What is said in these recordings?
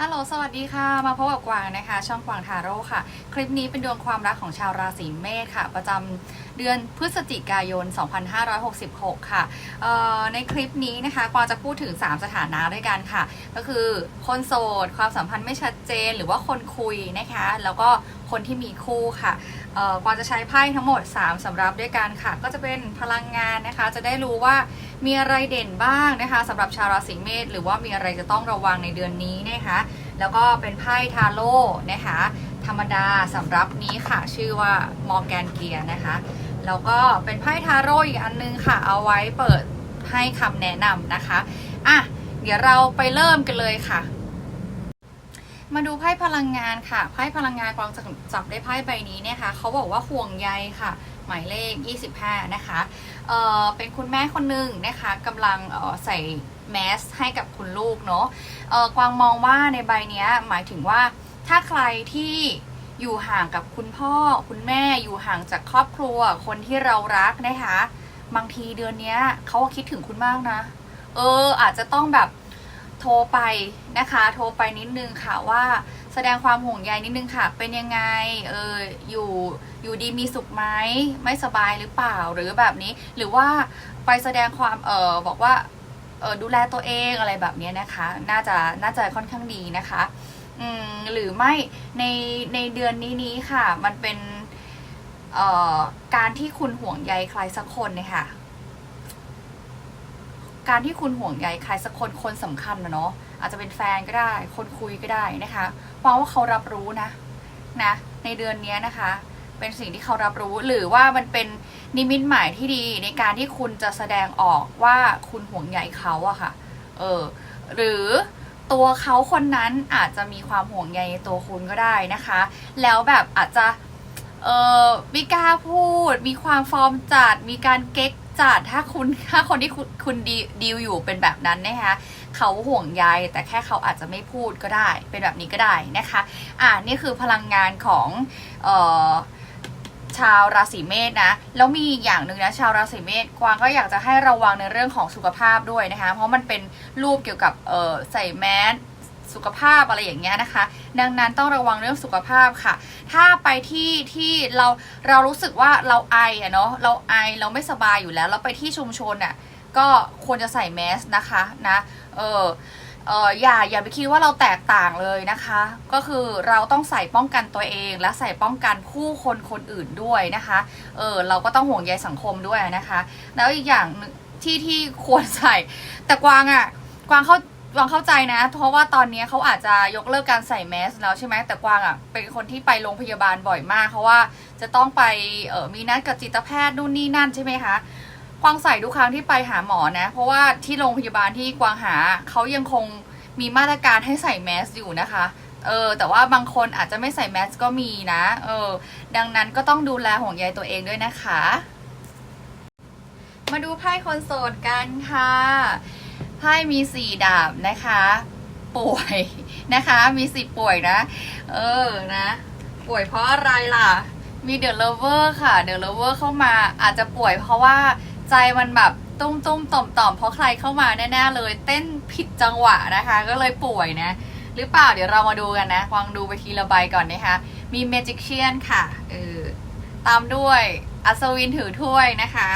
ฮัลโหล สวัสดีค่ะ มาพบกับกวางนะคะ ช่องกวางทาโร่ค่ะ คลิปนี้เป็นดวงความรักของชาวราศีเมษค่ะ ประจำเดือนพฤศจิกายน 2566 ค่ะเอ่อในคลิปนี้นะคะ กวางจะพูดถึง 3 สถานะด้วยกันค่ะ ก็คือคนโสด ความสัมพันธ์ไม่ชัดเจน หรือว่าคนคุยนะคะ แล้วก็ คนที่มีคู่ค่ะเอ่อกวางจะใช้ไพ่ทั้งหมด 3สำรับด้วยกันค่ะ ก็จะเป็นพลังงานนะคะ จะได้รู้ว่ามีอะไรเด่นบ้างนะคะสำหรับชาวราศีเมษหรือว่ามีอะไรจะต้องระวังในเดือนนี้นะคะ แล้วก็เป็นไพ่ทาโร่นะคะ ธรรมดาสำรับนี้ค่ะ ชื่อว่ามอร์แกนเกียนะคะ แล้วก็เป็นไพ่ทาโร่อีกอันนึงค่ะ เอาไว้เปิดให้คำแนะนำนะคะอะเดี๋ยวเราไปเริ่มกันเลยค่ะ มาดูไพ่พลังงานค่ะ ไพ่พลังงานกวางจ,จับได้ไพ่ใบนี้เนี่ยค่ะเขาบอกว่าห่วงใยค่ะ หมายเลข 25 นะคะเอ่อเป็นคุณแม่คนหนึ่งนะคะกำลังใส่แมสให้กับคุณลูกเนาะเออกวางมองว่าในใบนี้หมายถึงว่าถ้าใครที่อยู่ห่างกับคุณพ่อ คุณแม่อยู่ห่างจากครอบครัว คนที่เรารักนะคะ บางทีเดือนนี้เขาคิดถึงคุณมากนะ เออ อาจจะต้องแบบ ทรไปนะคะ โทรไปนิดนึงค่ะว่าแสดงความห่วงใยนิดนึงค่ะ เป็นยังไง เอออยู่อยู่ดีมีสุขไหมไม่สบายหรือเปล่าหรือแบบนี้ หรือว่าไปแสดงความเออบอกว่าเออดูแลตัวเองอะไรแบบนี้นะคะ น่าจะน่าจะค่อนข้างดีนะคะอืมหรือไม่ในในเดือนนี้นี้ค่ะ มันเป็นเอ่อการที่คุณห่วงใยใครสักคนเนี่ยค่ะ การที่คุณห่วงใยใครสักคนคนสำคัญนะเนาะอาจจะเป็นแฟนก็ได้ คนคุยก็ได้นะคะเพราะว่าเขารับรู้นะนะในเดือนเนี้ยนะคะ เป็นสิ่งที่เขารับรู้หรือว่ามันเป็นนิมิตหมายที่ดีในการที่คุณจะแสดงออกว่าคุณห่วงใยเขาอะค่ะเออหรือตัวเขาคนนั้นอาจจะมีความห่วงใยในตัวคุณก็ได้นะคะ แล้วแบบอาจจะเออมีกล้าพูด มีความฟอร์มจัด มีการเก๊ก จัดถ้าคุณถ้าคนที่คุณคุณดีดีลอยู่เป็นแบบนั้นนะคะเขาห่วงใยแต่แค่เขาอาจจะไม่พูดก็ได้ เป็นแบบนี้ก็ได้นะคะ อ่านี่คือพลังงานของเอ่อชาวราศีเมษนะแล้วมีอย่างหนึ่งนะชาวราศีเมษกวางก็อยากจะให้ระวังในเรื่องของสุขภาพด้วยนะคะ เพราะมันเป็นรูปเกี่ยวกับเอ่อใส่แมส สุขภาพอะไรอย่างเงี้ยนะคะ ดังนั้นต้องระวังเรื่องสุขภาพค่ะ ถ้าไปที่ที่เราเรารู้สึกว่าเราไออะเนาะเราไอเราไม่สบายอยู่แล้ว เราไปที่ชุมชนอะก็ควรจะใส่แมสนะคะนะเออเอออย่าอย่าไปคิดว่าเราแตกต่างเลยนะคะ ก็คือเราต้องใส่ป้องกันตัวเองและใส่ป้องกันผู้คนคนอื่นด้วยนะคะเออเราก็ต้องห่วงใยสังคมด้วยนะคะ แล้วอีกอย่างที่ที่ควรใส่แต่กวางอะ่ะกวางเข้า กวางเข้าใจนะ เพราะว่าตอนนี้เขาอาจจะยกเลิกการใส่แมสแล้วใช่ไหมแต่กวางอะเป็นคนที่ไปโรงพยาบาลบ่อยมากเพราะว่าจะต้องไปเออมีนัดกับจิตแพทย์นู่นนี่นั่นใช่ไหมคะกวางใส่ทุกครั้งที่ไปหาหมอนะ เพราะว่าที่โรงพยาบาลที่กวางหาเขายังคงมีมาตรการให้ใส่แมสอยู่นะคะเออแต่ว่าบางคนอาจจะไม่ใส่แมสก็มีนะเออดังนั้นก็ต้องดูแลห่วงใยตัวเองด้วยนะคะ มาดูไพ่คนโสดกันค่ะ ไพ่มีสี่ดาบนะคะ ป่วยนะคะ มีสิป่วยนะ เออนะ ป่วยเพราะอะไรล่ะ มีเดอะเลเวอร์ค่ะเดอะเลเวอร์เข้ามาอาจจะป่วยเพราะว่าใจมันแบบตุ้มตุ้มต่อมต่อมเพราะใครเข้ามาแน่ๆเลย เต้นผิดจังหวะนะคะ ก็เลยป่วยนะ หรือเปล่าเดี๋ยวเรามาดูกันนะวางดูไปทีละใบก่อนนะคะ มีเมจิกเชียนค่ะเออตามด้วยอัศวินถือถ้วยนะคะ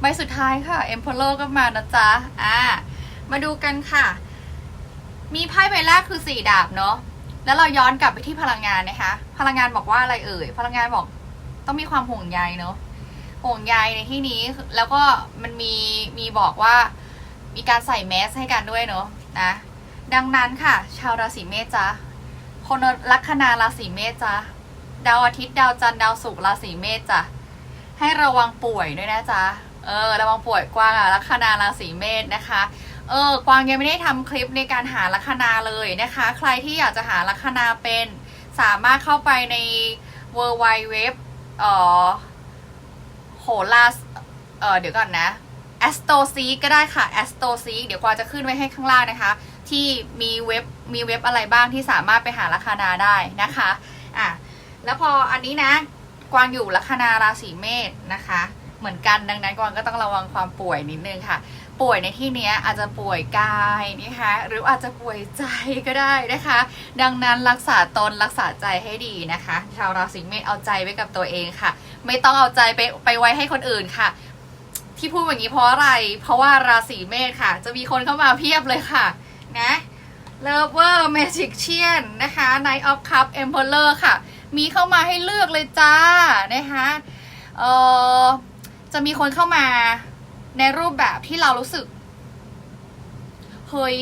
ใบสุดท้ายค่ะเอ็มพ r โลก็มานะจ๊ะอ่ามาดูกันค่ะ มีไพ่ใบแรกคือสี่ดาบเนาะแล้วเราย้อนกลับไปที่พลังงานนะคะ พลังงานบอกว่าอะไรเอ่ย พลังงานบอกต้องมีความห่วงใยเนาะห่วงใยในที่นี้แล้วก็มันมีมีบอกว่ามีการใส่แมสให้กันด้วยเนาะนะดังนั้นค่ะ ชาวราศีเมษจ้ะคนลัคนาราศีเมษจ้ะดาวอาทิตย์ดาวจันทร์ดาวศุกร์ราศีเมษจ้ะให้ระวังป่วยด้วยนะจ๊ะ เออระวังป่วยกวางอะลัคนาราศีเมษนะคะ เออกวางยังไม่ได้ทำคลิปในการหาลัคนาเลยนะคะ ใครที่อยากจะหาลัคนาเป็นสามารถเข้าไปใน w w w เอ่อโหลาเออเดี๋ยวก่อนนะ a s t o s e ก็ได้ค่ะ a s t o s e เดี๋ยวกวางจะขึ้นไว้ให้ข้างล่างนะคะ ที่มีเว็บมีเว็บอะไรบ้างที่สามารถไปหาลัคนาได้นะคะอะแล้วพออันนี้นะกวางอยู่ลัคนาราศีเมษนะคะ เหมือนกันดังนั้นกวางก็ต้องระวังความป่วยนิดนึงค่ะ ป่วยในที่นี้อาจจะป่วยกายนะคะหรืออาจจะป่วยใจก็ได้นะคะ ดังนั้นรักษาตนรักษาใจให้ดีนะคะ ชาวราศีเมษเอาใจไว้กับตัวเองค่ะ ไม่ต้องเอาใจไปไปไว้ให้คนอื่นค่ะ ที่พูดอย่างนี้เพราะอะไร เพราะว่าราศีเมษค่ะ จะมีคนเข้ามาเพียบเลยค่ะ นะเลเวอร์เมจิกเชียนนะคะ Knight of Cup Emperor ค่ะ มีเข้ามาให้เลือกเลยจ้านะคะเออ จะมีคนเข้ามาในรูปแบบที่เรารู้สึก เฮ้ย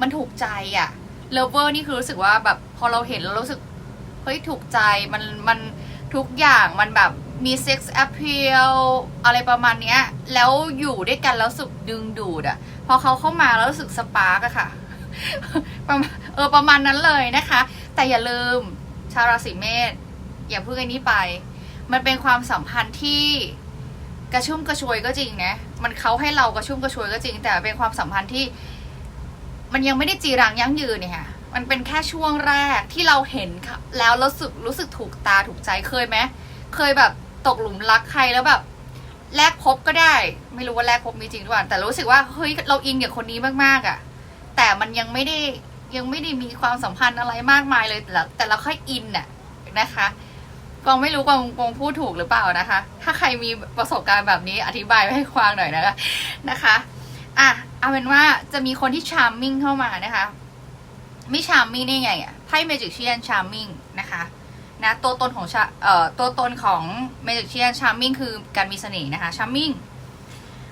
มันถูกใจอะเลเวอร์นี่คือรู้สึกว่าแบบพอเราเห็นแล้วรู้สึก เฮ้ย ถูกใจมันมันทุกอย่างมันแบบมีเซ็กซ์แอ e ีลอะไรประมาณเนี้ย แล้วอยู่ด้วยกันแล้วสึกดึงดูดอะพอเขาเข้ามาแล้วรู้สึกสปาร์กอะค่ะประมาณเออประมาณนั้นเลยนะคะ แต่อย่าลืมชาวราศีเมษอย่าเพิ่งไอ้นี้ไป มันเป็นความสัมพันธ์ที่ กระชุ่มกระชวยก็จริงนะ มันเขาให้เรากระชุ่มกระชวยก็จริง แต่เป็นความสัมพันธ์ที่ มันยังไม่ได้จีรังยั่งยืนเนี่ยค่ะมันเป็นแค่ช่วงแรกที่เราเห็นแล้วรู้สึกรู้สึกถูกตาถูกใจเคยไหมเคยแบบตกหลุมรักใครแล้วแบบแลกพบก็ได้ ไม่รู้ว่าแลกพบมีจริงหรือเปล่าแต่รู้สึกว่าเฮ้ยเราอินกับคนนี้มากๆอะ่ะ แต่มันยังไม่ได้ยังไม่ได้มีความสัมพันธ์อะไรมากมายเลยแต่แต่เราค่อยอินน่ะนะคะ กวางไม่รู้กวางกวางพูดถูกหรือเปล่านะคะ ถ้าใครมีประสบการณ์แบบนี้อธิบายให้ควางหน่อยนะคะนะคะอะเอาเป็นว่าจะมีคนที่ชาร์มมิ่งเข้ามานะคะไม่ชาร์มมิ่งได้ไงอะไพ่เมจิกเชียนชาร์มมิ่งนะคะนะตัวตนของเอ่อตัวตนของเมจิกเชียนชาร์มมิ่งคือการมีเสน่ห์นะคะชาร์มมิ่ง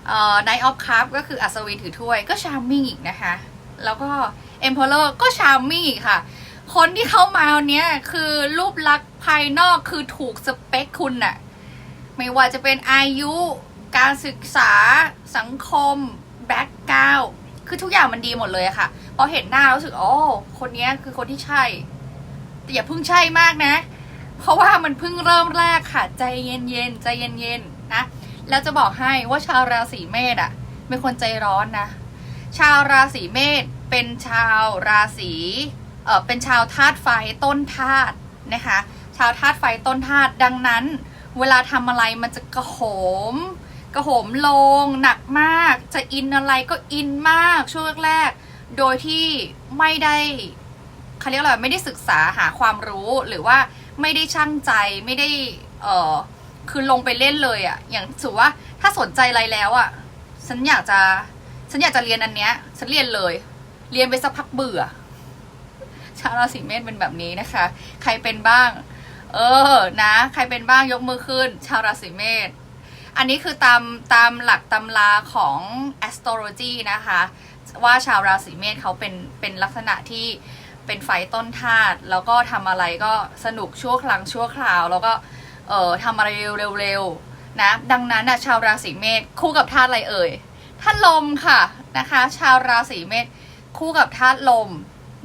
เอ่อไนออฟคัพก็คืออัศวินถือถ้วยก็ชาร์มมิ่งอีกนะคะ แล้วก็เอ็มพอร์ก็ชาร์มมิ่งอีกค่ะ คนที่เข้ามาวันเนี้ยคือรูปลักษณ์ภายนอกคือถูกสเปคคุณน่ะ ไม่ว่าจะเป็นอายุ การศึกษา สังคม แบ็กกราวคือทุกอย่างมันดีหมดเลยค่ะ พอเห็นหน้ารู้สึกอ๋อคนนี้คือคนที่ใช่ แต่อย่าเพิ่งใช่มากนะ เพราะว่ามันเพิ่งเริ่มแรกค่ะ ใจเย็นๆ ใจเย็นๆ นะ แล้วจะบอกให้ว่าชาวราศีเมษอะเป็นคนใจร้อนนะ ชาวราศีเมษเป็นชาวราศี เป็นชาวธาตุไฟต้นธาตุนะคะ ชาวธาตุไฟต้นธาตุดังนั้น เวลาทำอะไรมันจะกระโหม กระโหมลงหนักมาก จะอินอะไรก็อินมากช่วงแรกๆโดยที่ไม่ได้เขาเรียกอะไรไม่ได้ศึกษาหาความรู้หรือว่าไม่ได้ช่างใจไม่ได้เออคือลงไปเล่นเลยอะอย่างถือว่าถ้าสนใจอะไรแล้วอะฉันอยากจะฉันอยากจะเรียนอันเนี้ยฉันเรียนเลย เรียนไปสักพักเบื่อาวราศีเมษเป็นแบบนี้นะคะ ใครเป็นบ้าง เออนะ ใครเป็นบ้างยกมือขึ้น ชาวราศีเมษอันนี้คือตามตามหลักตำราของ astrology นะคะ ว่าชาวราศีเมษเขาเป็นเป็นลักษณะที่เป็นไฟต้นธาตุแล้วก็ทำอะไรก็สนุกชั่วครั้งชั่วคราว แล้วก็เอ่อทำอะไรเร็วๆนะ ดังนั้นนะชาวราศีเมษคู่กับธาตุอะไรเอ่ยธาตุลมค่ะนะคะ ชาวราศีเมษคู่กับธาตุลม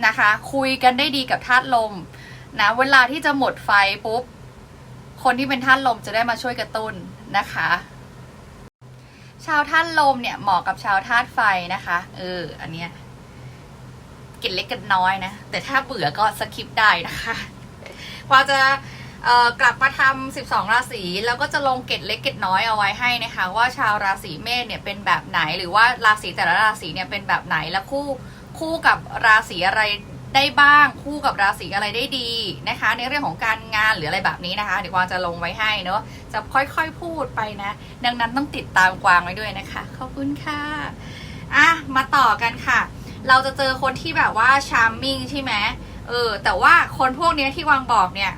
นะคะ คุยกันได้ดีกับธาตุลมนะเวลาที่จะหมดไฟปุ๊บ คนที่เป็นธาตุลมจะได้มาช่วยกระตุ้นนะคะ ชาวธาตุลมเนี่ยเหมาะกับชาวธาตุไฟนะคะเอออันเนี้ยเก็ดเล็กกันน้อยนะ แต่ถ้าเบื่อก็สคิปได้นะคะพอจะออกลับมาทำ12 ราศีแล้วก็จะลงเกตเล็กเกตน้อยเอาไว้ให้นะคะ ว่าชาวราศีเมษเนี่ยเป็นแบบไหน หรือว่าราศีแต่ละราศีเนี่ยเป็นแบบไหนแล้วคู่ คู่กับราศีอะไรได้บ้าง คู่กับราศีอะไรได้ดีนะคะ ในเรื่องของการงานหรืออะไรแบบนี้นะคะ เดี๋ยวกวางจะลงไว้ให้เนอะจะค่อยๆพูดไปนะ ดังนั้นต้องติดตามกวางไว้ด้วยนะคะขอบคุณค่ะอะมาต่อกันค่ะ เราจะเจอคนที่แบบว่าชาร์มมิ่งใช่ไหมเออ แต่ว่าคนพวกนี้ที่วางบอกเนี่ย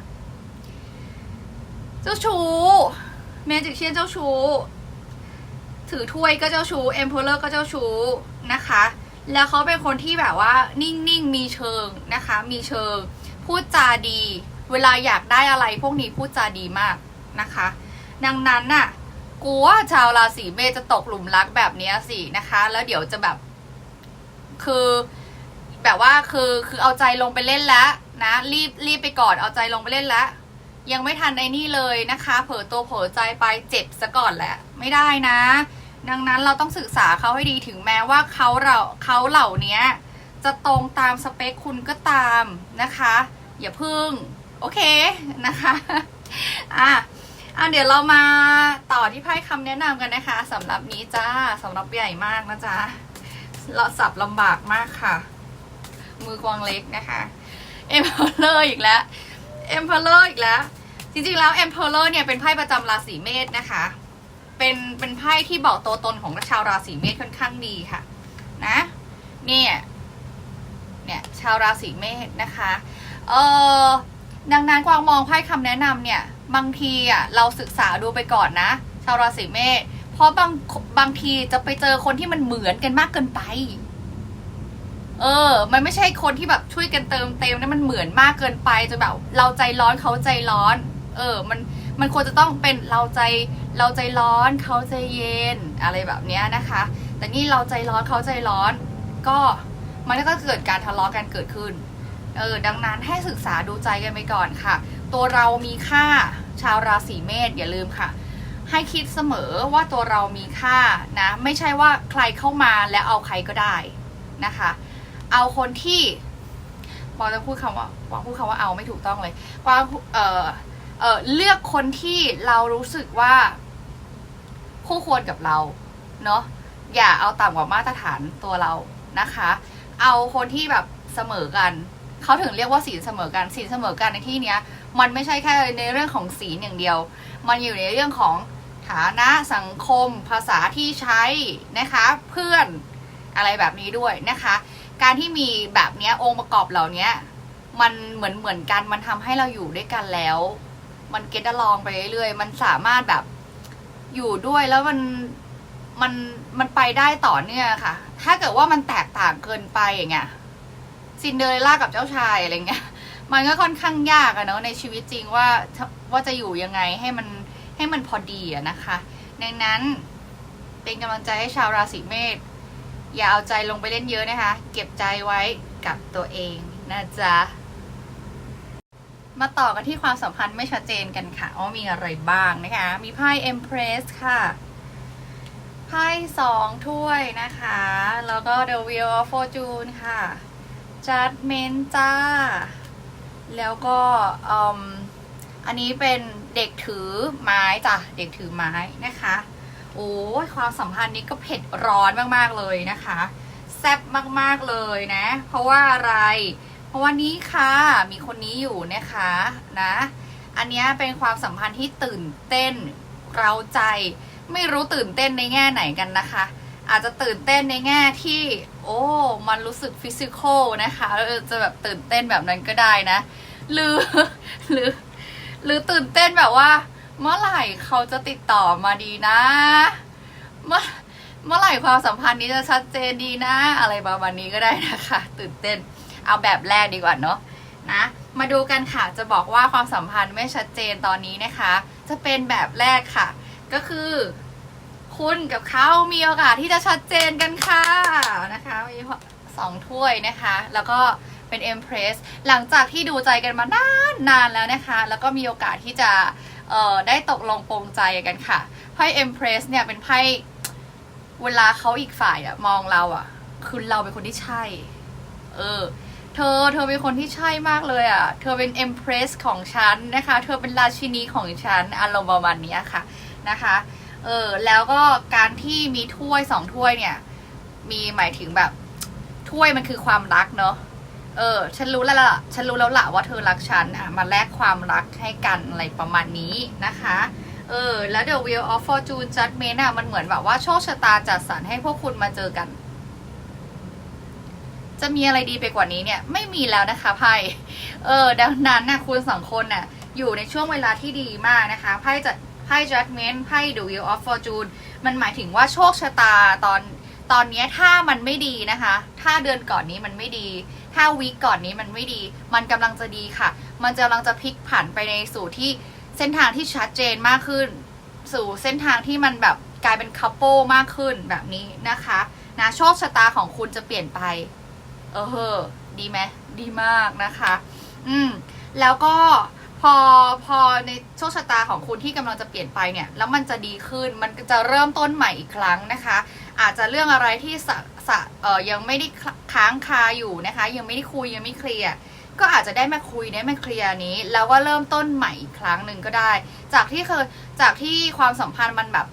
เจ้าชู้เมจิกเชียนเจ้าชู้ถือถ้วยก็เจ้าชู้เอ็มเพเลอร์ก็เจ้าชู้นะคะ แล้วเขาเป็นคนที่แบบว่านิ่งๆ มีเชิงนะคะ มีเชิง พูดจาดี เวลาอยากได้อะไรพวกนี้พูดจาดีมากนะคะ ดังนั้นน่ะกูว่าชาวราศีเมษจะตกหลุมรักแบบนี้สินะคะ แล้วเดี๋ยวจะแบบ คือแบบว่าคือคือเอาใจลงไปเล่นแล้วนะรีบรีบไปก่อนเอาใจลงไปเล่นแล้วยังไม่ทันไอ้นี่เลยนะคะ เผลอตัวเผลอใจไปเจ็บซะก่อนแหละ ไม่ได้นะ ดังนั้นเราต้องศึกษาเขาให้ดีถึงแม้ว่าเขาเราเขาเหล่านี้จะตรงตามสเปคคุณก็ตามนะคะ อย่าพึ่ง โอเคนะคะอะอะเดี๋ยวเรามาต่อที่ไพ่คำแนะนำกันนะคะสำหรับนี้จ้าสำหรับใหญ่มากนะจ๊ะเราสับลำบากมากค่ะ มือกวางเล็กนะคะเอ็มเพลเลอร์อีกแล้วเอ็มเพลเลอร์อีกแล้ว จริงๆแล้วเอ็มเพลเลอร์เนี่ยเป็นไพ่ประจำราศีเมษนะคะ เป็นเป็นไพ่ที่บอกตัวตนของชาวราศีเมษค่อนข้างดีค่ะ นะเนี่ยเนี่ยชาวราศีเมษนะคะเออดังนั้นกวางมองไพ่คำแนะนำเนี่ยบางทีอะเราศึกษาดูไปก่อนนะ ชาวราศีเมษเพราะบางบางทีจะไปเจอคนที่มันเหมือนกันมากเกินไป เออ มันไม่ใช่คนที่แบบช่วยกันเติมเต็มนะมันเหมือนมากเกินไปจนแบบเราใจร้อนเขาใจร้อน เออ มัน มันควรจะต้องเป็นเราใจเราใจร้อนเขาใจเย็นอะไรแบบนี้นะคะ แต่นี่เราใจร้อนเขาใจร้อน ก็มันก็เกิดการทะเลาะกันเกิดขึ้นเออดังนั้นให้ศึกษาดูใจกันไปก่อนค่ะ ตัวเรามีค่าชาวราศีเมษอย่าลืมค่ะ ให้คิดเสมอว่าตัวเรามีค่านะ ไม่ใช่ว่าใครเข้ามาแล้วเอาใครก็ได้นะคะ เอาคนที่ปอจะพูดคำว่าปอพูดคำว่าเอาไม่ถูกต้องเลยปอเออ เออเลือกคนที่เรารู้สึกว่าคู่ควรกับเรา เนาะอย่าเอาต่ำกว่ามาตรฐานตัวเรานะคะ เอาคนที่แบบเสมอกันเขาถึงเรียกว่าศีลเสมอกันศีลเสมอกันในที่เนี้ย มันไม่ใช่แค่ในเรื่องของศีลอย่างเดียว มันอยู่ในเรื่องของฐานะสังคม ภาษาที่ใช้นะคะ เพื่อนอะไรแบบนี้ด้วยนะคะ การที่มีแบบนี้องค์ประกอบเหล่านี้มันเหมือนเหมือนกันมันทำให้เราอยู่ด้วยกันแล้ว มันเก็ตลองไปเรื่อยๆมันสามารถแบบอยู่ด้วยแล้วมันมันมันไปได้ต่อเนื่องค่ะ ถ้าเกิดว่ามันแตกต่างเกินไปอย่างเงี้ยซินเดอเรลล่ากับเจ้าชายอะไรเงี้ย มันก็ค่อนข้างยากอะเนาะในชีวิตจริงว่าว่าจะอยู่ยังไงให้มันให้มันพอดีอะนะคะ ดังนั้นเป็นกำลังใจให้ชาวราศีเมษอย่าเอาใจลงไปเล่นเยอะนะคะ เก็บใจไว้กับตัวเองนะจ๊ะ มาต่อกันที่ความสัมพันธ์ไม่ชัดเจนกันค่ะว่ามีอะไรบ้างนะคะ มีไพ่ Empress ค่ะ ไพ่สองถ้วยนะคะ แล้วก็ The Wheel of Fortune ค่ะ Judgment จ้า แล้วก็อืมอันนี้เป็นเด็กถือไม้จ้ะ เด็กถือไม้นะคะ โอ้ความสัมพันธ์นี้ก็เผ็ดร้อนมาก ๆ เลยนะคะ แซ่บมาก ๆ เลยนะ เพราะว่าอะไร เพราะว่านี้ค่ะมีคนนี้อยู่นะคะนะ อันนี้เป็นความสัมพันธ์ที่ตื่นเต้นเราใจ ไม่รู้ตื่นเต้นในแง่ไหนกันนะคะ อาจจะตื่นเต้นในแง่ที่ โอ้มันรู้สึกฟิสิกอลนะคะจะแบบตื่นเต้นแบบนั้นก็ได้นะ หรือหรือ หรือตื่นเต้นแบบว่า เมื่อไหร่เขาจะติดต่อมาดีนะเมื่อเมื่อไหร่ความสัมพันธ์นี้จะชัดเจนดีนะ อะไรประมาณนี้ก็ได้นะคะ ตื่นเต้น เอาแบบแรกดีกว่าเนาะนะมาดูกันค่ะจะบอกว่าความสัมพันธ์ไม่ชัดเจนตอนนี้นะคะ จะเป็นแบบแรกค่ะ ก็คือ คุณกับเขามีโอกาสที่จะชัดเจนกันค่ะนะคะมีสองถ้วยนะคะ แล้วก็เป็น Empress หลังจากที่ดูใจกันมานานนานแล้วนะคะ แล้วก็มีโอกาสที่จะเอ่อได้ตกลงปรงใจกันค่ะไพ่ Empress เนี่ยเป็นไพ่เวลาเขาอีกฝ่ายอะมองเราอะคือเราเป็นคนที่ใช่ เออ เธอเธอเป็นคนที่ใช่มากเลยอะ เธอเป็น Empress ของฉันนะคะ เธอเป็นราชินีของฉันอารมณ์ประมาณนี้ค่ะนะคะ เออแล้วก็การที่มีถ้วยสองถ้วยเนี่ย มีหมายถึงแบบถ้วยมันคือความรักเนาะเออ ฉันรู้แล้วล่ะ ฉันรู้แล้วล่ะว่าเธอรักฉันอะมาแลกความรักให้กันอะไรประมาณนี้นะคะ เออ แล้ว The Wheel of Fortune Judgment อะมันเหมือนแบบว่าโชคชะตาจัดสรรให้พวกคุณมาเจอกัน จะมีอะไรดีไปกว่านี้เนี่ยไม่มีแล้วนะคะไพ่เออดังนั้นนะคุณสองคนน่ะอยู่ในช่วงเวลาที่ดีมากนะคะไพ่จะไพ่ judgment ไพ่ the wheel of fortune มันหมายถึงว่าโชคชะตาตอนตอนนี้ถ้ามันไม่ดีนะคะ ถ้าเดือนก่อนนี้มันไม่ดี ถ้าวีคก่อนนี้มันไม่ดี มันกำลังจะดีค่ะ มันกำลังจะพลิกผันไปในสู่ที่เส้นทางที่ชัดเจนมากขึ้น สู่เส้นทางที่มันแบบกลายเป็นคัพเปิลมากขึ้นแบบนี้นะคะนะโชคชะตาของคุณจะเปลี่ยนไป เออเฮอดีไหมดีมากนะคะ อืม แล้วก็พอพอในโชคชะตาของคุณที่กำลังจะเปลี่ยนไปเนี่ย แล้วมันจะดีขึ้นมันจะเริ่มต้นใหม่อีกครั้งนะคะ อาจจะเรื่องอะไรที่สะสะเออยังไม่ได้ค้างคาอยู่นะคะ ยังไม่ได้คุยยังไม่เคลียร์ก็อาจจะได้มาคุยได้มาเคลียร์นี้ แล้วก็เริ่มต้นใหม่อีกครั้งหนึ่งก็ได้ จากที่เคยจากที่ความสัมพันธ์มันแบบ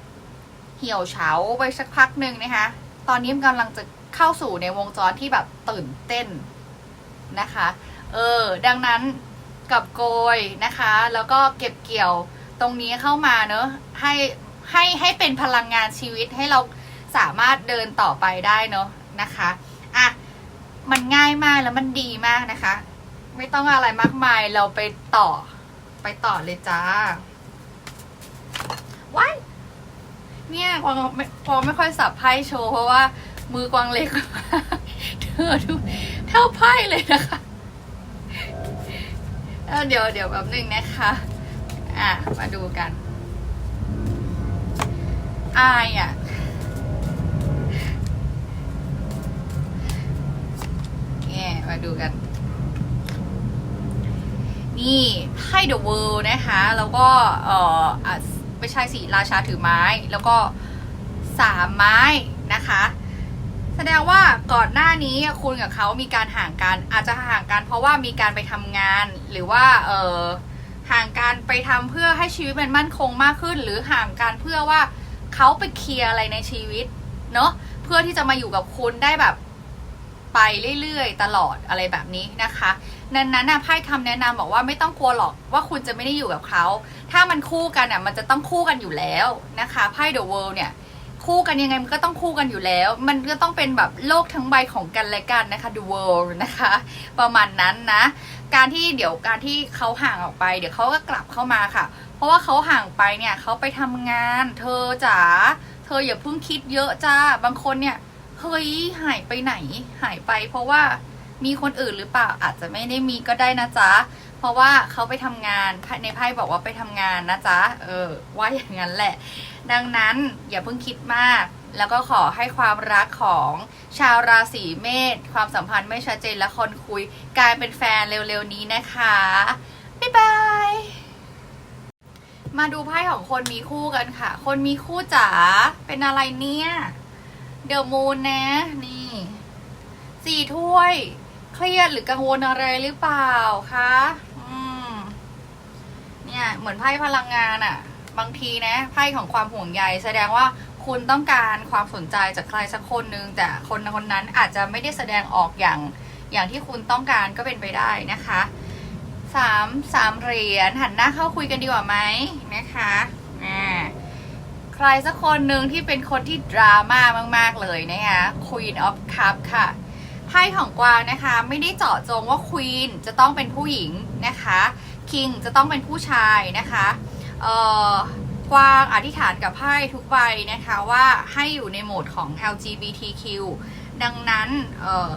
เหี่ยวเฉาไปสักพักหนึ่งนะคะ ตอนนี้มันกำลังจะ เข้าสู่ในวงจรที่แบบตื่นเต้นนะคะ เออ ดังนั้นกับโกยนะคะ แล้วก็เก็บเกี่ยวตรงนี้เข้ามาเนอะให้ให้ให้เป็นพลังงานชีวิตให้เราสามารถเดินต่อไปได้เนอะนะคะอะมันง่ายมากแล้วมันดีมากนะคะ ไม่ต้องอะไรมากมายเราไปต่อไปต่อเลยจ้าว้ายเนี่ยกวางไม่กวางไม่ค่อยสับไพ่โชว์เพราะว่า มือกวางเล็กเธอดูเท่าไพ่เลยนะคะเดี๋ยวเดี๋ยวแบบนึงนะคะ อะ มาดูกันอายอะเนี่มาดูกัน นี่ไพ่ The World นะคะ แล้วก็ เอออะไม่ใช่สิราชาถือไม้ แล้วก็สามไม้นะคะ แสดงว่าก่อนหน้านี้คุณกับเขามีการห่างกัน อาจจะห่างกันเพราะว่ามีการไปทำงาน หรือว่าเออห่างกันไปทำเพื่อให้ชีวิตมันมั่นคงมากขึ้น หรือห่างกันเพื่อว่าเขาไปเคลียร์อะไรในชีวิตเนาะเพื่อที่จะมาอยู่กับคุณได้แบบไปเรื่อยๆ ตลอดอะไรแบบนี้นะคะนั้นนั้นนะไพ่คำแนะนำบอกว่าไม่ต้องกลัวหรอกว่าคุณจะไม่ได้อยู่กับเขา ถ้ามันคู่กันอะมันจะต้องคู่กันอยู่แล้วนะคะไพ่ The World เนี่ย คู่กันยังไงมันก็ต้องคู่กันอยู่แล้ว มันก็ต้องเป็นแบบโลกทั้งใบของกันและกันนะคะ the world นะคะ ประมาณนั้นนะ การที่เดี๋ยวการที่เขาห่างออกไป เดี๋ยวเขาก็กลับเข้ามาค่ะ เพราะว่าเขาห่างไปเนี่ยเขาไปทำงาน เธอจ๋าเธออย่าเพิ่งคิดเยอะจ้าบางคนเนี่ยเฮ้ยหายไปไหน หายไป เพราะว่ามีคนอื่นหรือเปล่าอาจจะไม่ได้มีก็ได้นะจ๊ะ เพราะว่าเขาไปทำงานในไพ่บอกว่าไปทำงานนะจ๊ะเออ ว่าอย่างนั้นแหละ ดังนั้นอย่าเพิ่งคิดมาก แล้วก็ขอให้ความรักของชาวราศีเมษความสัมพันธ์ไม่ชัดเจนและคนคุยกลายเป็นแฟนเร็วๆนี้นะคะ บ๊ายบาย มาดูไพ่ของคนมีคู่กันค่ะ คนมีคู่จ๋าเป็นอะไรเนี่ยเดอะมูนนะนี่สี่ถ้วย เครียดหรือกังวลอะไรหรือเปล่าคะ เนี่ยเหมือนไพ่พลังงานอะบางทีนะไพ่ของความห่วงใยแสดงว่าคุณต้องการความสนใจจากใครสักคนนึงแต่คนคนนั้นอาจจะไม่ได้แสดงออกอย่างอย่างที่คุณต้องการก็เป็นไปได้นะคะสามสามเหรียญหันหน้าเข้าคุยกันดีกว่าไหมนะคะอ่าใครสักคนหนึ่งที่เป็นคนที่ดราม่ามาก ๆ เลยนะคะ Queen of Cup ค่ะไพ่ของกวางนะคะ ไม่ได้เจาะจงว่าควีนจะต้องเป็นผู้หญิงนะคะ คิงจะต้องเป็นผู้ชายนะคะเอ่อกวางอธิษฐานกับไพ่ทุกใบนะคะว่าให้อยู่ในโหมดของ LGBTQ ดังนั้นเอ่อ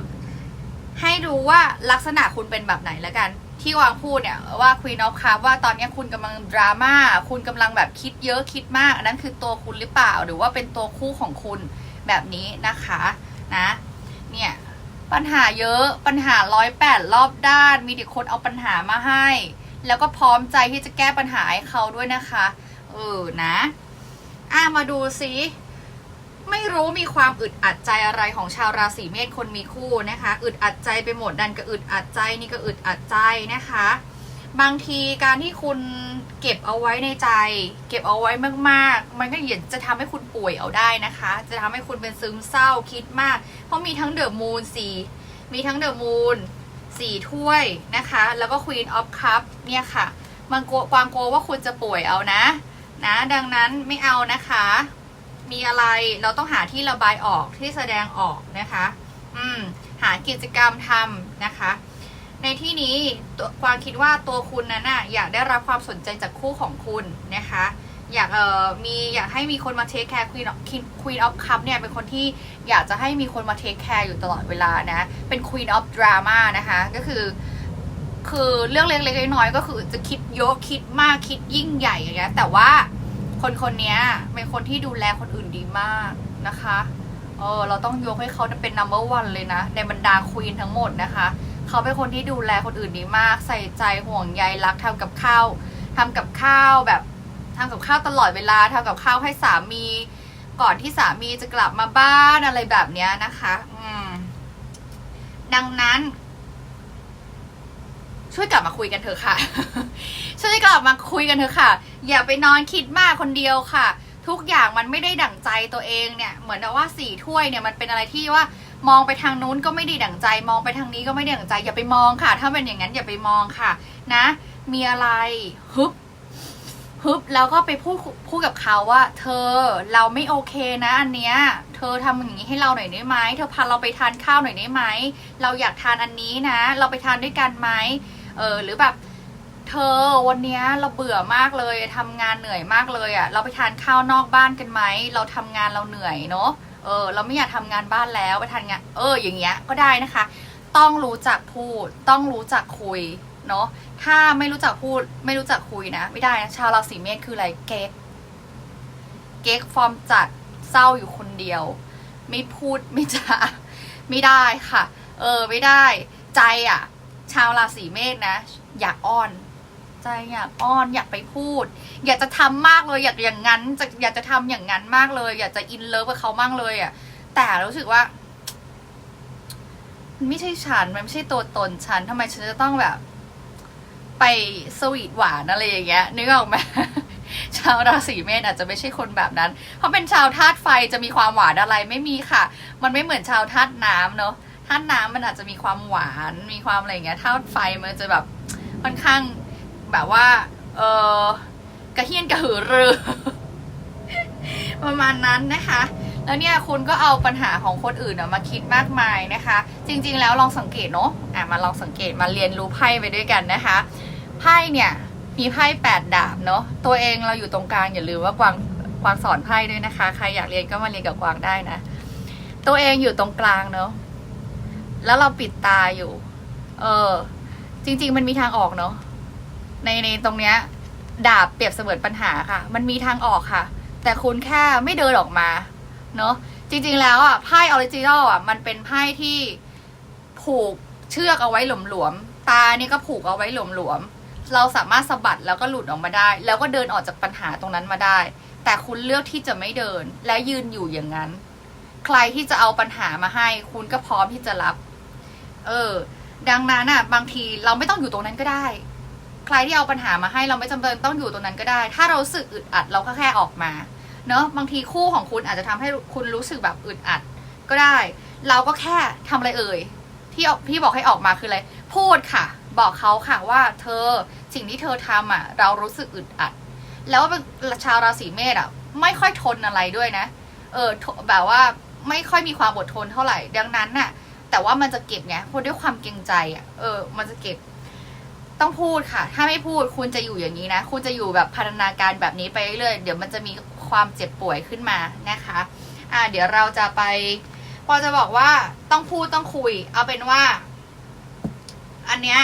ให้รู้ว่าลักษณะคุณเป็นแบบไหนแล้วกัน ที่วางพูดเนี่ยว่า Queen of Cup ว่าตอนนี้คุณกำลังดราม่าคุณกำลังแบบคิดเยอะคิดมาก อันนั้นคือตัวคุณหรือเปล่า หรือว่าเป็นตัวคู่ของคุณแบบนี้นะคะนะเนี่ยปัญหาเยอะปัญหาร้อยแปดรอบด้าน มีแต่คนเอาปัญหามาให้ แล้วก็พร้อมใจที่จะแก้ปัญหาให้เขาด้วยนะคะ เออนะอะมาดูซิไม่รู้มีความอึดอัดใจอะไรของชาวราศีเมษคนมีคู่นะคะ อึดอัดใจไปหมดดันก็อึดอัดใจนี่ก็อึดอัดใจนะคะ บางทีการที่คุณเก็บเอาไว้ในใจ เก็บเอาไว้มากๆ มันก็เหยียจะทำให้คุณป่วยเอาได้นะคะ จะทำให้คุณเป็นซึมเศร้าคิดมาก เพราะมีทั้งเดอะมูนสี่มีทั้งเดอะมูน สี่ถ้วยนะคะ แล้วก็ควีนออฟคัพเนี่ยค่ะ มันกลัวความกลัวว่าคุณจะป่วยเอานะ นะ ดังนั้นไม่เอานะคะ มีอะไรเราต้องหาที่ระบายออกที่แสดงออกนะคะ อืม หากิจกรรมทำนะคะ ในที่นี้ตัวางคิดว่าตัวคุณนั้นน่ะอยากได้รับความสนใจจากคู่ของคุณนะคะ อยากเอ่อมีอยากให้มีคนมาเทคแคร์ควีนควีนออฟคัพเนี่ยเป็นคนที่อยากจะให้มีคนมาเทคแคร์อยู่ตลอดเวลานะ เป็นควีนออฟดราม่านะคะ ก็คือ คือเรื่องเล็กๆน้อยๆก็คือจะคิดเยอะคิดมากคิดยิ่งใหญ่อย่างเงี้ยแต่ว่าคนคนนี้เป็นคนที่ดูแลคนอื่นดีมากนะคะเออเราต้องยกให้เขาเป็น number one เลยนะ ในบรรดาควีนทั้งหมดนะคะ เขาเป็นคนที่ดูแลคนอื่นดีมาก ใส่ใจห่วงใยรักทำกับข้าวทำกับข้าวแบบ ทำกับข้าวตลอดเวลาทำกับข้าวให้สามี ก่อนที่สามีจะกลับมาบ้านอะไรแบบเนี้ยนะคะ อืม ดังนั้น ช่วยกลับมาคุยกันเถอะค่ะ ช่วยกลับมาคุยกันเถอะค่ะ อย่าไปนอนคิดมากคนเดียวค่ะ ทุกอย่างมันไม่ได้ดั่งใจตัวเองเนี่ย เหมือนว่าสี่ถ้วยเนี่ยมันเป็นอะไรที่ว่ามองไปทางนู้นก็ไม่ได้ดั่งใจ มองไปทางนี้ก็ไม่ได้ดั่งใจ อย่าไปมองค่ะ ถ้าเป็นอย่างนั้นอย่าไปมองค่ะ นะ มีอะไรฮึบ ฮึบแล้วก็ไปพูดพูดกับเขาว่า เธอเราไม่โอเคนะอันเนี้ยเธอทำอย่างนี้ให้เราหน่อยได้ไหมเธอพาเราไปทานข้าวหน่อยได้ไหมเราอยากทานอันนี้นะ เราไปทานด้วยกันไหมเออหรือแบบ เธอวันเนี้ยเราเบื่อมากเลยทำงานเหนื่อยมากเลยอะ่ะ เราไปทานข้าวนอกบ้านกันไหมเราทำงานเราเหนื่อยเนาะเออ เราไม่อยากทำงานบ้านแล้วไปทานงาน เออ อย่างเงี้ยก็ได้นะคะ ต้องรู้จักพูดต้องรู้จักคุย เนาะถ้าไม่รู้จักพูดไม่รู้จักคุยนะ ไม่ได้นะชาวราศีเมษคืออะไรเก๊กเก๊กฟอร์มจัดเศร้าอยู่คนเดียว ไม่พูดไม่จาไม่ได้ค่ะ เออไม่ได้ ใจอะ ชาวราศีเมษนะ อยากอ้อน ใจอยากอ้อนอยากไปพูด อยากจะทำมากเลยอยากอย่างนั้นจะอยากจะทำอย่างนั้นมากเลย อยากจะอินเลิฟกับเขามากเลยอะ แต่รู้สึกว่ามันไม่ใช่ฉันมันไม่ใช่ตัวตนฉันทำไมฉันจะต้องแบบ ไปสวีทหวานอะไรอย่างเงี้ยนึกออกไหมชาวราศีเมษอาจจะไม่ใช่คนแบบนั้น เพราะเป็นชาวธาตุไฟจะมีความหวานอะไรไม่มีค่ะ มันไม่เหมือนชาวธาตุน้ำเนอะธาตุน้ำมันอาจจะมีความหวานมีความอะไรอย่างเงี้ยธาตุไฟมันจะแบบค่อนข้างแบบว่า เออกระเฮียนกระหือรือประมาณนั้นนะคะ แล้วเนี่ยคุณก็เอาปัญหาของคนอื่นอะมาคิดมากมายนะคะ จริง ๆ แล้วลองสังเกตเนาะอะมาลองสังเกตมาเรียนรู้ไพ่ไปด้วยกันนะคะ ไพ่เนี่ยมีไพ่แปดดาบเนาะตัวเองเราอยู่ตรงกลางอย่าลืมว่ากวางกวางสอนไพ่ด้วยนะคะ ใครอยากเรียนก็มาเรียนกับกวางได้นะ ตัวเองอยู่ตรงกลางเนาะแล้วเราปิดตาอยู่ เออ จริง ๆ มันมีทางออกเนาะในในตรงเนี้ย ดาบเปรียบเสมือนปัญหาค่ะ มันมีทางออกค่ะ แต่คุณแค่ไม่เดินออกมา เนาะจริง ๆ แล้วอะไพ่ออริจินอลอะมันเป็นไพ่ที่ผูกเชือกเอาไว้หลวมๆตานี่ก็ผูกเอาไว้หลวมๆ เราสามารถสะบัดแล้วก็หลุดออกมาได้ แล้วก็เดินออกจากปัญหาตรงนั้นมาได้ แต่คุณเลือกที่จะไม่เดินและยืนอยู่อย่างนั้น ใครที่จะเอาปัญหามาให้ คุณก็พร้อมที่จะรับ เออ ดังนั้นอะ บางทีเราไม่ต้องอยู่ตรงนั้นก็ได้ ใครที่เอาปัญหามาให้เราไม่จำเป็นต้องอยู่ตรงนั้นก็ได้ ถ้าเราสึกอึดอัดเราก็แค่ออกมา เนอะบางทีคู่ของคุณอาจจะทำให้คุณรู้สึกแบบอึดอัดก็ได้ เราก็แค่ทำอะไรเอ่ยที่พี่บอกให้ออกมาคืออะไรพูดค่ะ บอกเขาค่ะว่าเธอสิ่งที่เธอทำอะ เรารู้สึกอึดอัด แล้วเป็นชาวราศีเมษอะ ไม่ค่อยทนอะไรด้วยนะ เออแบบว่าไม่ค่อยมีความอดทนเท่าไหร่ ดังนั้นน่ะ แต่ว่ามันจะเก็บไงเพราะด้วยความเกรงใจอะเออ มันจะเก็บต้องพูดค่ะ ถ้าไม่พูดคุณจะอยู่อย่างนี้นะ คุณจะอยู่แบบพัฒนาการแบบนี้ไปเรื่อยเดี๋ยวมันจะมีความเจ็บป่วยขึ้นมานะคะ อ่า เดี๋ยวเราจะไปพอจะบอกว่าต้องพูดต้องคุย เอาเป็นว่า อันเนี้ย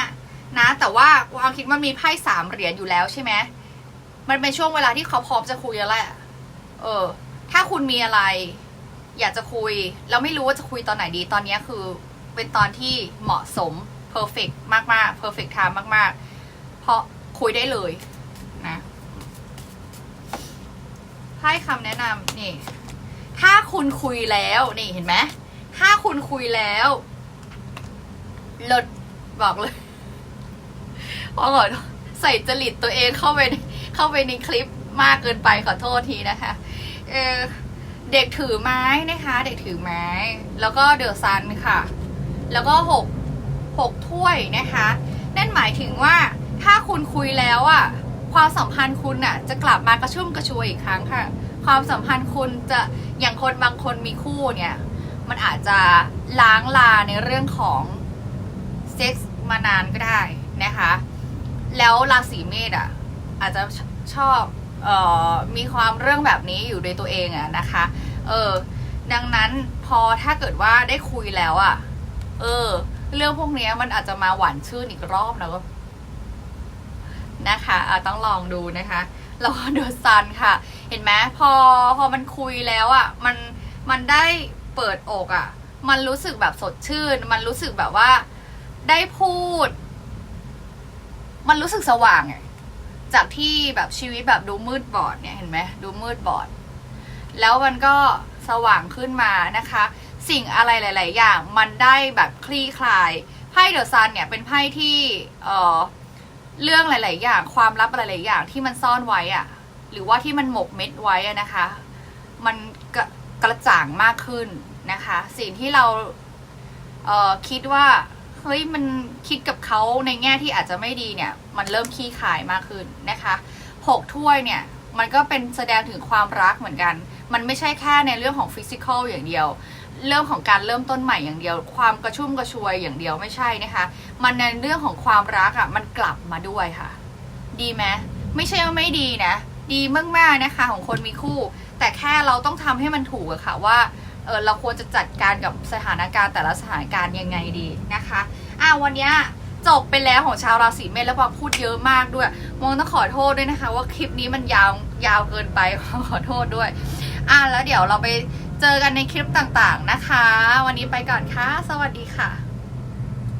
นะ แต่ว่าความคิดมันมีไพ่สามเหรียญอยู่แล้วใช่ไหมมันเป็นช่วงเวลาที่เขาพร้อมจะคุยแล้วแหละเออ ถ้าคุณมีอะไร อยากจะคุย แล้วไม่รู้ว่าจะคุยตอนไหนดีตอนนี้คือ เป็นตอนที่เหมาะสม perfect มากๆ perfect time มากๆ เพราะคุยได้เลยนะให้คำแนะนำนี่ ถ้าคุณคุยแล้วนี่เห็นไหมถ้าคุณคุยแล้วลดบอกเลย พอก่อนใส่จริตตัวเองเข้าไปในเข้าไปในคลิปมากเกินไปขอโทษทีนะคะเออเด็กถือไม้นะคะ เด็กถือไม้ แล้วก็เดอะซันค่ะ แล้วก็หกหกถ้วยนะคะ นั่นหมายถึงว่าถ้าคุณคุยแล้วอะความสัมพันธ์คุณอะจะกลับมากระชุ่มกระชวยอีกครั้งค่ะ ความสัมพันธ์คุณจะอย่างคนบางคนมีคู่เนี่ย มันอาจจะล้างลาในเรื่องของเซ็กส์มานานก็ได้นะคะ แล้วราศีเมษอะอาจจะชอบเอ่อมีความเรื่องแบบนี้อยู่ในตัวเองอะนะคะ เออ ดังนั้นพอถ้าเกิดว่าได้คุยแล้วอะเออ เรื่องพวกนี้มันอาจจะมาหวานชื่นอีกรอบนะก็นะคะะต้องลองดูนะคะแล้วก็เดอะซันค่ะ เห็นไหมพอพอมันคุยแล้วอะ่ะมันมันได้เปิดอกอะ่ะมันรู้สึกแบบสดชื่น มันรู้สึกแบบว่าได้พูด มันรู้สึกสว่างไงจากที่แบบชีวิตแบบดูมืดบอดเนี่ยเห็นไหมดูมืดบอด แล้วมันก็สว่างขึ้นมานะคะ สิ่งอะไรหลาย ๆ อย่างมันได้แบบคลี่คลายไพ่เดอะซันเนี่ยเป็นไพ่ที่เอ่อเรื่องหลาย ๆ อย่าง ความลับหลาย ๆ อย่างที่มันซ่อนไว้อะหรือว่าที่มันหมกเม็ดไว้อะนะคะ มันกระกระจ่างมากขึ้นนะคะ สิ่งที่เราเอ่อคิดว่า เฮ้ยมันคิดกับเขาในแง่ที่อาจจะไม่ดีเนี่ย มันเริ่มขี้ขายมากขึ้นนะคะหกถ้วยเนี่ยมันก็เป็นแสดงถึงความรักเหมือนกัน มันไม่ใช่แค่ในเรื่องของฟิสิกอลอย่างเดียว เรื่องของการเริ่มต้นใหม่อย่างเดียว ความกระชุ่มกระชวยอย่างเดียวไม่ใช่นะคะ มันในเรื่องของความรักอะ่ะมันกลับมาด้วยค่ะ ดีไหมไม่ใช่ว่าไม่ดีนะ ดีมากๆนะคะของคนมีคู่ แต่แค่เราต้องทำให้มันถูกอะค่ะว่า เออเราควรจะจัดการกับสถานการณ์แต่ละสถานการณ์ยังไงดีนะคะอะวันนี้จบไปแล้วของชาวราศีเมษแล้วพอพูดเยอะมากด้วย มองต้องขอโทษด้วยนะคะ ว่าคลิปนี้มันยาวยาวเกินไปขอโทษด้วยอะแล้วเดี๋ยวเราไปเจอกันในคลิปต่างๆนะคะ วันนี้ไปก่อนค่ะ สวัสดีค่ะ